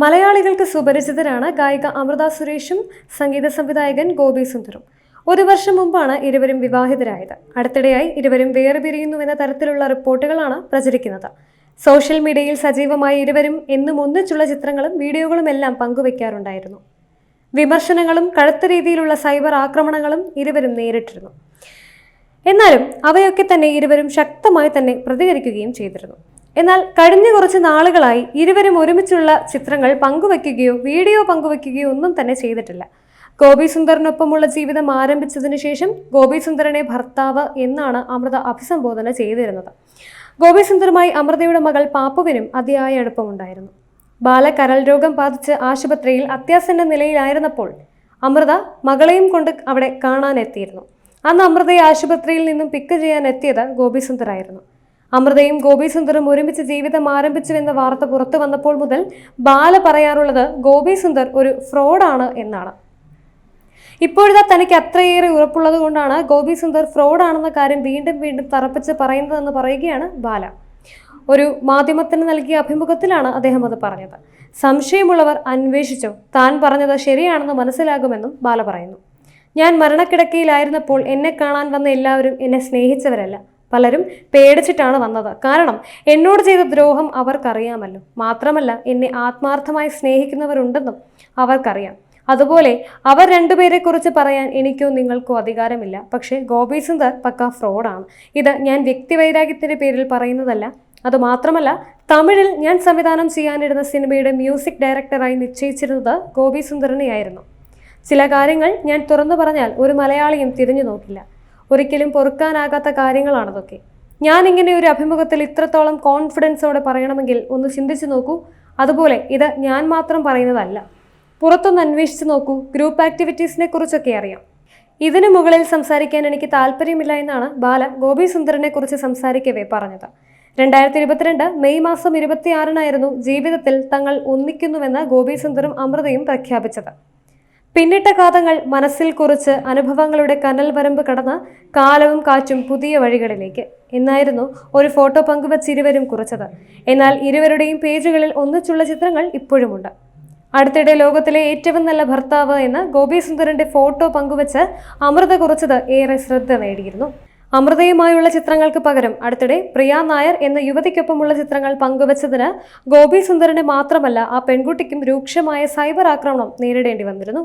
മലയാളികൾക്ക് സുപരിചിതരാണ് ഗായിക അമൃത സുരേഷും സംഗീത സംവിധായകൻ ഗോപി സുന്ദറും. ഒരു വർഷം മുമ്പാണ് ഇരുവരും വിവാഹിതരായത്. അടുത്തിടെയായി ഇരുവരും വേർപിരിയുന്നുവെന്ന തരത്തിലുള്ള റിപ്പോർട്ടുകളാണ് പ്രചരിക്കുന്നത്. സോഷ്യൽ മീഡിയയിൽ സജീവമായി ഇരുവരും എന്നും ഒന്നിച്ചുള്ള ചിത്രങ്ങളും വീഡിയോകളും എല്ലാം പങ്കുവയ്ക്കാറുണ്ടായിരുന്നു വിമർശനങ്ങളും കഴുത്ത രീതിയിലുള്ള സൈബർ ആക്രമണങ്ങളും ഇരുവരും നേരിട്ടിരുന്നു. എന്നാലും അവയൊക്കെ തന്നെ ഇരുവരും ശക്തമായി തന്നെ പ്രതികരിക്കുകയും ചെയ്തിരുന്നു. എന്നാൽ കഴിഞ്ഞ കുറച്ച് നാളുകളായി ഇരുവരും ഒരുമിച്ചുള്ള ചിത്രങ്ങൾ പങ്കുവയ്ക്കുകയോ വീഡിയോ പങ്കുവയ്ക്കുകയോ ഒന്നും തന്നെ ചെയ്തിട്ടില്ല. ഗോപി സുന്ദറിനൊപ്പമുള്ള ജീവിതം ആരംഭിച്ചതിനു ശേഷം ഗോപി സുന്ദറിനെ ഭർത്താവ് എന്നാണ് അമൃത അഭിസംബോധന ചെയ്തിരുന്നത്. ഗോപി സുന്ദറുമായി അമൃതയുടെ മകൾ പാപ്പുവിനും അതിയായ അടുപ്പമുണ്ടായിരുന്നു. ബാലകരൾ രോഗം ബാധിച്ച് ആശുപത്രിയിൽ അത്യാസന്ന നിലയിലായിരുന്നപ്പോൾ അമൃത മകളെയും കൊണ്ട് അവിടെ കാണാനെത്തിയിരുന്നു. അന്ന് അമൃതയെ ആശുപത്രിയിൽ നിന്നും പിക്ക് ചെയ്യാൻ എത്തിയത് ഗോപി സുന്ദറായിരുന്നു. അമൃതയും ഗോപി സുന്ദറും ഒരുമിച്ച് ജീവിതം ആരംഭിച്ചു എന്ന വാർത്ത പുറത്തു വന്നപ്പോൾ മുതൽ ബാല പറയാറുള്ളത് ഗോപി സുന്ദർ ഒരു ഫ്രോഡാണ് എന്നാണ്. ഇപ്പോഴത്തെ തനിക്ക് അത്രയേറെ ഉറപ്പുള്ളത് കൊണ്ടാണ് ഗോപി സുന്ദർ ഫ്രോഡാണെന്ന കാര്യം വീണ്ടും വീണ്ടും തറപ്പിച്ച് പറയുന്നതെന്ന് പറയുകയാണ് ബാല. ഒരു മാധ്യമത്തിന് നൽകിയ അഭിമുഖത്തിലാണ് അദ്ദേഹം അത് പറഞ്ഞത്. സംശയമുള്ളവർ അന്വേഷിച്ചോ താൻ പറഞ്ഞത് ശരിയാണെന്ന് മനസ്സിലാകുമെന്നും ബാല പറയുന്നു. ഞാൻ മരണക്കിടക്കയിലായിരുന്നപ്പോൾ എന്നെ കാണാൻ വന്ന എല്ലാവരും എന്നെ സ്നേഹിച്ചവരല്ല. പലരും പേടിച്ചിട്ടാണ് വന്നത്. കാരണം എന്നോട് ചെയ്ത ദ്രോഹം അവർക്കറിയാമല്ലോ. മാത്രമല്ല എന്നെ ആത്മാർത്ഥമായി സ്നേഹിക്കുന്നവരുണ്ടെന്നും അവർക്കറിയാം. അതുപോലെ അവർ രണ്ടുപേരെ കുറിച്ച് പറയാൻ എനിക്കോ നിങ്ങൾക്കോ അധികാരമില്ല. പക്ഷേ ഗോപി സുന്ദർ പക്ക ഫ്രോഡാണ്. ഇത് ഞാൻ വ്യക്തിവൈരാഗ്യത്തിന്റെ പേരിൽ പറയുന്നതല്ല. അതുമാത്രമല്ല തമിഴിൽ ഞാൻ സംവിധാനം ചെയ്യാനിരുന്ന സിനിമയുടെ മ്യൂസിക് ഡയറക്ടറായി നിശ്ചയിച്ചിരുന്നത് ഗോപി സുന്ദരനെയായിരുന്നു ചില കാര്യങ്ങൾ ഞാൻ തുറന്നു പറഞ്ഞാൽ ഒരു മലയാളിയും തിരിഞ്ഞു നോക്കില്ല. ഒരിക്കലും പൊറുക്കാനാകാത്ത കാര്യങ്ങളാണതൊക്കെ. ഞാൻ ഒരു അഭിമുഖത്തിൽ ഇത്രത്തോളം കോൺഫിഡൻസോടെ പറയണമെങ്കിൽ ഒന്ന് ചിന്തിച്ചു നോക്കൂ. അതുപോലെ ഇത് ഞാൻ മാത്രം പറയുന്നതല്ല. പുറത്തൊന്ന് അന്വേഷിച്ച് നോക്കൂ. ഗ്രൂപ്പ് ആക്ടിവിറ്റീസിനെ കുറിച്ചൊക്കെ അറിയാം. ഇതിനു മുകളിൽ സംസാരിക്കാൻ എനിക്ക് താല്പര്യമില്ല എന്നാണ് ബാല ഗോപി സുന്ദറിനെ കുറിച്ച് സംസാരിക്കവേ പറഞ്ഞത്. രണ്ടായിരത്തി ഇരുപത്തിരണ്ട് മെയ് മാസം ഇരുപത്തിയാറിനായിരുന്നു ജീവിതത്തിൽ തങ്ങൾ ഒന്നിക്കുന്നുവെന്ന് ഗോപി സുന്ദറും അമൃതയും പ്രഖ്യാപിച്ചത്. പിന്നിട്ട കാതങ്ങൾ മനസ്സിൽ കുറിച്ച് അനുഭവങ്ങളുടെ കനൽ വരമ്പ് കടന്ന് കാലവും കാറ്റും പുതിയ വഴികളിലേക്ക്. എന്നായിരുന്നു ഒരു ഫോട്ടോ പങ്കുവച്ച് ഇരുവരും കുറിച്ചത്. എന്നാൽ ഇരുവരുടെയും പേജുകളിൽ ഒന്നിച്ചുള്ള ചിത്രങ്ങൾ ഇപ്പോഴുമുണ്ട്. അടുത്തിടെ ലോകത്തിലെ ഏറ്റവും നല്ല ഭർത്താവ് എന്ന് ഗോപി സുന്ദരന്റെ ഫോട്ടോ പങ്കുവച്ച് അമൃത കുറിച്ചത് ഏറെ ശ്രദ്ധ നേടിയിരുന്നു. അമൃതയുമായുള്ള ചിത്രങ്ങൾക്ക് പകരം അടുത്തിടെ പ്രിയ നായർ എന്ന യുവതിക്കൊപ്പമുള്ള ചിത്രങ്ങൾ പങ്കുവച്ചതിന് ഗോപി സുന്ദരനെ മാത്രമല്ല ആ പെൺകുട്ടിക്കും രൂക്ഷമായ സൈബർ ആക്രമണം നേരിടേണ്ടി വന്നിരുന്നു.